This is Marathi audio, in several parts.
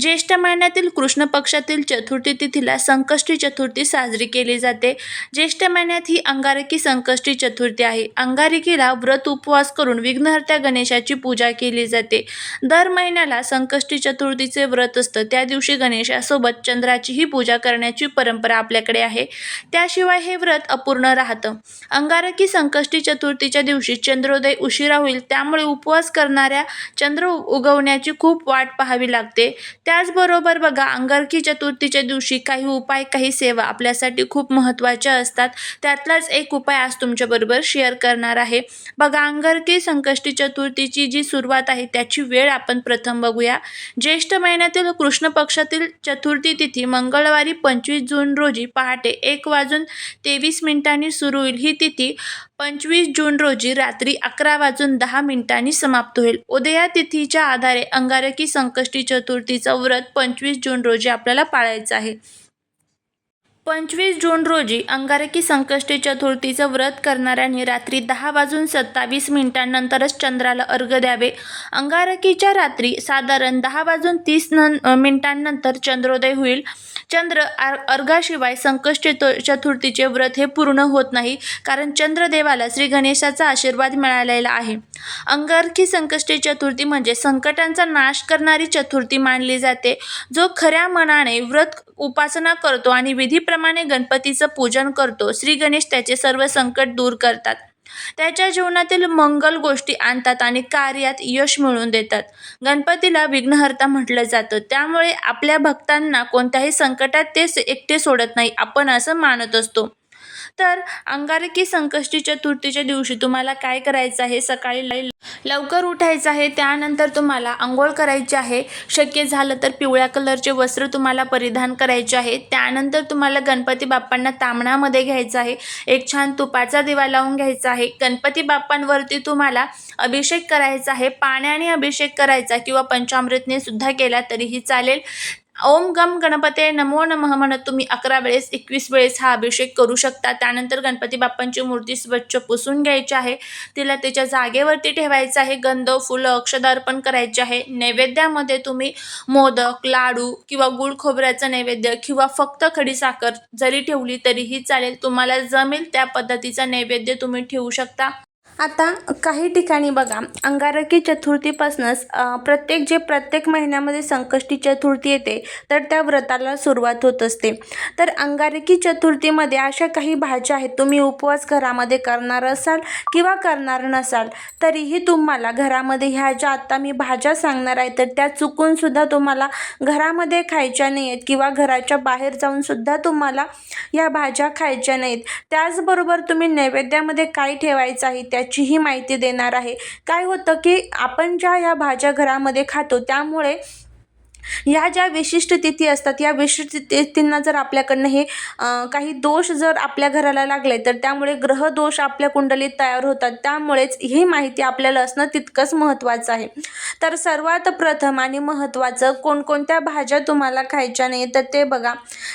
ज्येष्ठ महिन्यातील कृष्ण पक्षातील चतुर्थी तिथीला संकष्टी चतुर्थी साजरी केली जाते. ज्येष्ठ महिन्यात ही अंगारकी संकष्टी चतुर्थी आहे. अंगारकीला व्रत उपवास करून विघ्नहर्त्या गणेशाची पूजा केली जाते. दर महिन्याला संकष्टी चतुर्थीचे व्रत असतं. त्या दिवशी गणेशासोबत चंद्राचीही पूजा करण्याची परंपरा आपल्याकडे आहे. त्याशिवाय हे व्रत अपूर्ण राहतं. अंगारकी संकष्टी चतुर्थीच्या दिवशी चंद्रोदय उशिरा होईल. त्यामुळे उपवास करणाऱ्या चंद्र उगवण्याची खूप वाट पाहावी लागते. त्याचबरोबर बघा अंगारकी चतुर्थीच्या दिवशी काही उपाय काही सेवा आपल्यासाठी खूप महत्त्वाच्या असतात. त्यातलाच एक उपाय आज तुमच्याबरोबर शेअर करणार आहे. बघा अंगारकी संकष्टी चतुर्थीची जी सुरुवात आहे त्याची वेळ आपण प्रथम बघूया. ज्येष्ठ महिन्यातील कृष्ण पक्षातील चतुर्थी तिथी मंगळवारी पंचवीस जून रोजी पहाटे एक वाजून तेवीस मिनिटांनी सुरू होईल. ही तिथी पंचवीस जून रोजी रात्री अकरा वाजून दहा मिनिटांनी समाप्त होईल. उदया तिथीच्या आधारे अंगारकी संकष्टी चतुर्थीचं व्रत पंचवीस जून रोजी आपल्याला पाळायचं आहे. पंचवीस जून रोजी अंगारकी संकष्टी चतुर्थीचं व्रत करणाऱ्यांनी रात्री दहा वाजून सत्तावीस मिनिटांनंतरच चंद्राला अर्घ द्यावे. अंगारकीच्या रात्री साधारण दहा वाजून तीस न मिनिटांनंतर चंद्रोदय होईल. चंद्र आर अर्घाशिवाय संकष्टी चतुर्थीचे व्रत हे पूर्ण होत नाही कारण चंद्रदेवाला श्री गणेशाचा आशीर्वाद मिळालेला आहे. अंगारकी संकष्टी चतुर्थी म्हणजे संकटांचा नाश करणारी चतुर्थी मानली जाते. जो खऱ्या मनाने व्रत उपासना करतो आणि विधीप्रमाणे गणपतीचं पूजन करतो श्री गणेश त्याचे सर्व संकट दूर करतात. त्याच्या जीवनातील मंगल गोष्टी आणतात आणि कार्यात यश मिळवून देतात. गणपतीला विघ्नहर्ता म्हटलं जातं. त्यामुळे आपल्या भक्तांना कोणत्याही संकटात ते एकटे सोडत नाही. आपण असं मानत असतो. तर अंगारकी संकष्टी चतुर्थीच्या दिवशी तुम्हाला काय करायचं आहे? सकाळी लवकर उठायचं आहे त्यानंतर तुम्हाला आंघोळ करायची आहे. शक्य झालं तर पिवळ्या कलरचे वस्त्र तुम्हाला परिधान करायचे आहे. त्यानंतर तुम्हाला गणपती बाप्पांना तामणामध्ये घ्यायचं आहे. एक छान तुपाचा दिवा लावून घ्यायचा आहे. गणपती बाप्पांवरती तुम्हाला अभिषेक करायचा आहे. पाण्याने अभिषेक करायचा किंवा पंचामृतने सुद्धा केला तरीही चालेल. ओम गम गणपते नमो नमः म्हणत तुम्ही अकरा वेळेस एकवीस वेळेस हा अभिषेक करू शकता. त्यानंतर गणपती बाप्पांची मूर्ती स्वच्छ पुसून घ्यायची आहे. तिला त्याच्या जागेवरती ठेवायचं आहे. गंध फुलं अक्षदा अर्पण करायचे आहे. नैवेद्यामध्ये तुम्ही मोदक लाडू किंवा गुळ खोबऱ्याचं नैवेद्य किंवा फक्त खडीसाखर जरी ठेवली तरीही चालेल. तुम्हाला जमेल त्या पद्धतीचा नैवेद्य तुम्ही ठेवू शकता. आता काही ठिकाणी बघा अंगारकी चतुर्थीपासूनच प्रत्येक जे प्रत्येक महिन्यामध्ये संकष्टी चतुर्थी येते तर त्या व्रताला सुरुवात होत असते. तर अंगारकी चतुर्थीमध्ये अशा काही भाज्या आहेत तुम्ही उपवास घरामध्ये करणार असाल किंवा करणार नसाल तरीही तुम्हाला घरामध्ये ह्या ज्या आत्ता मी भाज्या सांगणार आहे तर त्या चुकूनसुद्धा तुम्हाला घरामध्ये खायच्या नाही आहेत किंवा घराच्या बाहेर जाऊनसुद्धा तुम्हाला या भाज्या खायच्या नाहीत. त्याचबरोबर तुम्ही नैवेद्यामध्ये काय ठेवायचं आहे त्या याचीही माहिती देणार आहे. काय होतं की आपण ज्या ह्या भाज्या घरामध्ये खातो त्यामुळे ह्या ज्या विशिष्ट तिथी असतात या विशिष्ट तिथींना जर आपल्याकडनं हे काही दोष जर आपल्या घराला लागले तर त्यामुळे ग्रहदोष आपल्या कुंडलीत तयार होतात. त्यामुळेच ही माहिती आपल्याला असणं तितकंच महत्त्वाचं आहे. तर सर्वात प्रथम आणि महत्त्वाचं कोणकोणत्या भाज्या तुम्हाला खायच्या नाही तर ते बघा.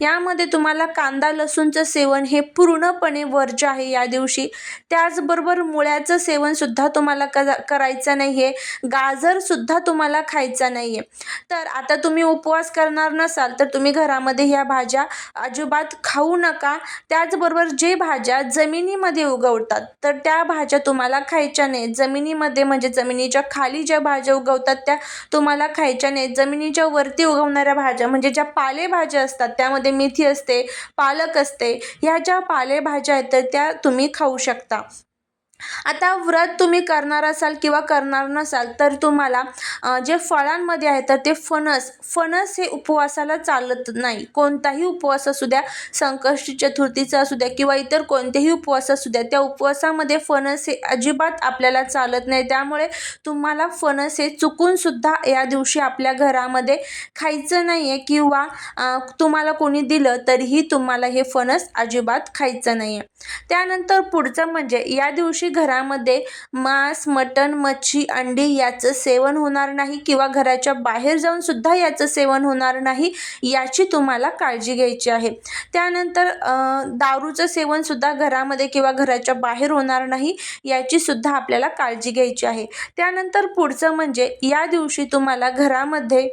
यामध्ये तुम्हाला कांदा लसूणचं सेवन हे पूर्णपणे वर्ज्य आहे या दिवशी. त्याचबरोबर मुळ्याचं सेवनसुद्धा तुम्हाला क करायचं नाही आहे गाजरसुद्धा तुम्हाला खायचा नाही आहे तर आता तुम्ही उपवास करणार नसाल तर तुम्ही घरामध्ये ह्या भाज्या अजिबात खाऊ नका. त्याचबरोबर जे भाज्या जमिनीमध्ये उगवतात तर त्या भाज्या तुम्हाला खायच्या नाही जमिनीमध्ये म्हणजे जमिनीच्या खाली ज्या भाज्या उगवतात त्या तुम्हाला खायच्या नाही जमिनीच्या वरती उगवणाऱ्या भाज्या म्हणजे ज्या पालेभाज्या असतात त्यामध्ये मेथी असते पालक असते ह्या ज्या पालेभाज्या आहेत तर त्या तुम्ही खाऊ शकता. आता व्रत तुम्ही करणार असाल किंवा करणार नसाल तर तुम्हाला जे फळांमध्ये आहे तर ते फणस फणस हे उपवासाला चालत नाही. कोणताही उपवास असू द्या संकष्टी चतुर्थीचा असू द्या किंवा इतर कोणतेही उपवास असू द्या त्या उपवासामध्ये फणस हे अजिबात आपल्याला चालत नाही. त्यामुळे तुम्हाला फणस हे चुकूनसुद्धा या दिवशी आपल्या घरामध्ये खायचं नाही आहे किंवा तुम्हाला कोणी दिलं तरीही तुम्हाला हे फणस अजिबात खायचं नाही आहे त्यानंतर पुढचं म्हणजे या दिवशी घरामध्ये मांस मटण मच्छी अंडी याचं सेवन होणार नाही किंवा घराच्या बाहेर जाऊन सुद्धा याचं सेवन होणार नाही याची तुम्हाला काळजी घ्यायची आहे. त्यानंतर दारूचं सेवन सुद्धा घरामध्ये किंवा घराच्या बाहेर होणार नाही याची सुद्धा आपल्याला काळजी घ्यायची आहे. त्यानंतर पुढचं म्हणजे या दिवशी तुम्हाला घरामध्ये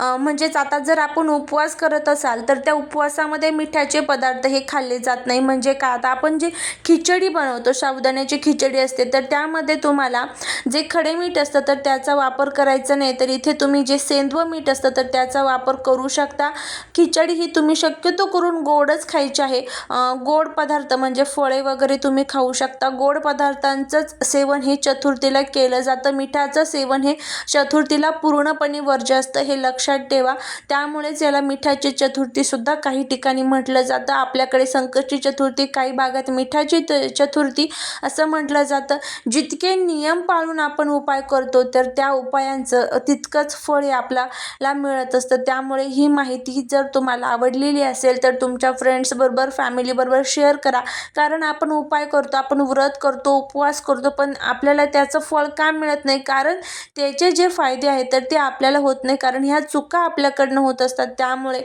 म्हणजेच आता जर आपण उपवास करत असाल तर त्या उपवासामध्ये मिठाचे पदार्थ हे खाल्ले जात नाही. म्हणजे का? आता आपण जे खिचडी बनवतो साबुदाण्याची खिचडी असते तर त्यामध्ये तुम्हाला जे खडे मीठ असतं तर त्याचा वापर करायचा नाही. तर इथे तुम्ही जे सेंद्व मीठ असतं तर त्याचा वापर करू शकता. खिचडी ही तुम्ही शक्यतो करून गोडच खायची आहे. गोड पदार्थ म्हणजे फळे वगैरे तुम्ही खाऊ शकता. गोड पदार्थांचंच सेवन हे चतुर्थीला केलं जातं. मिठाचं सेवन हे चतुर्थीला पूर्णपणे वर्ज्य असतं. हे लक्षात ठेवा. त्यामुळेच याला मिठाची चतुर्थीसुद्धा काही ठिकाणी म्हटलं जातं. आपल्याकडे संकष्टी चतुर्थी काही भागात मिठाची त- चतुर्थी असं म्हटलं जातं. जितके नियम पाळून आपण उपाय करतो तर त्या उपायांचं तितकंच फळ हे आपल्याला मिळत असतं. त्यामुळे ही माहिती जर तुम्हाला आवडलेली असेल तर तुमच्या फ्रेंड्सबरोबर फॅमिलीबरोबर शेअर करा. कारण आपण उपाय करतो आपण व्रत करतो उपवास करतो पण आपल्याला त्याचं फळ का मिळत नाही? कारण त्याचे जे फायदे आहेत तर ते आपल्याला होत नाही. कारण ह्या चुका आपल्याकडनं होत असतात. त्यामुळे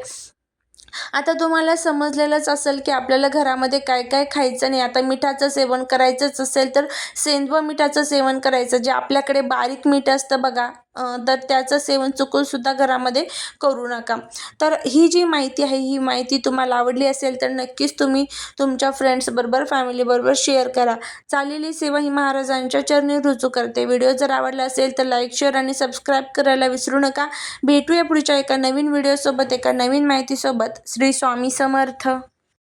आता तुम्हाला समजलेलंच असेल की आपल्याला घरामध्ये काय काय खायचं नाही. आता मिठाचं सेवन करायचंच असेल तर सेंदव मिठाचं सेवन करायचं जे आपल्याकडे बारीक मीठ असतं बघा. तर त्याचं सेवन चुकूनसुद्धा घरामध्ये करू नका. तर ही जी माहिती आहे ही माहिती तुम्हाला आवडली असेल तर नक्कीच तुम्ही तुमच्या फ्रेंड्सबरोबर फॅमिलीबरोबर शेअर करा. चाललेली सेवा ही महाराजांच्या चरणी रुजू करते. व्हिडिओ जर आवडला असेल तर लाईक शेअर आणि सबस्क्राईब करायला विसरू नका. भेटूया पुढच्या एका नवीन व्हिडिओसोबत एका नवीन माहितीसोबत. श्री स्वामी समर्थ.